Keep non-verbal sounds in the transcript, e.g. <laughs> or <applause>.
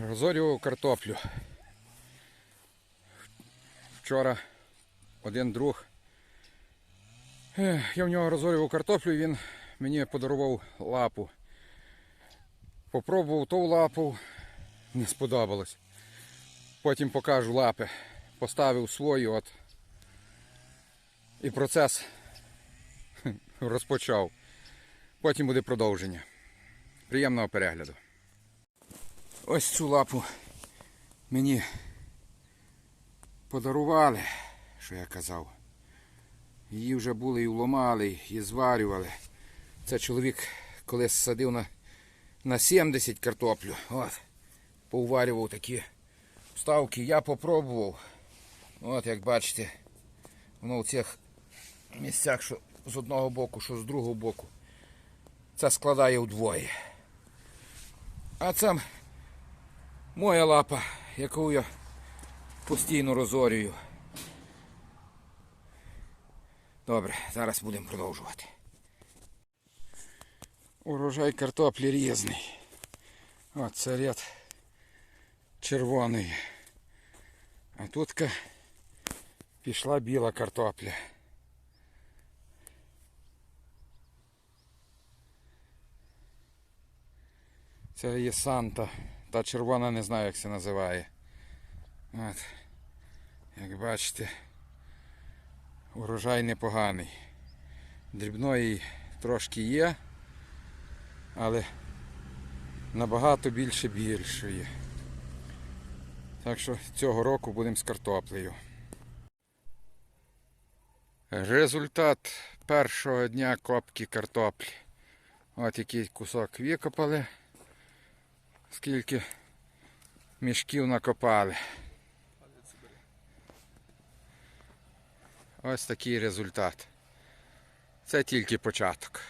Розорював картоплю. Вчора один друг. Я в нього розорював картоплю, він мені подарував лапу. Попробував ту лапу, не сподобалось. Потім покажу лапи. Поставив свою от. І процес <laughs> розпочав. Потім буде продовження. Приємного перегляду. Ось цю лапу мені подарували, що я казав. Її вже були і вломали, і зварювали. Це чоловік колись садив на, на 70 картоплю. От. Поварював такі вставки. Я попробував. От як бачите, воно в цих місцях, що з одного боку, що з другого боку. Це складає вдвоє. А це моя лапа, яку я постійно розорюю. Добре, зараз будемо продовжувати. Урожай картоплі різний. От це ряд червоний. А тут пішла біла картопля. Це є Санта. Та червона не знаю, як це називає. От. Як бачите, урожай непоганий. Дрібної трошки є, але набагато більше більшої. Так що цього року будемо з картоплею. Результат першого дня копки картоплі. От який кусок викопали скільки мішків накопали. Ось такий результат. Це тільки початок.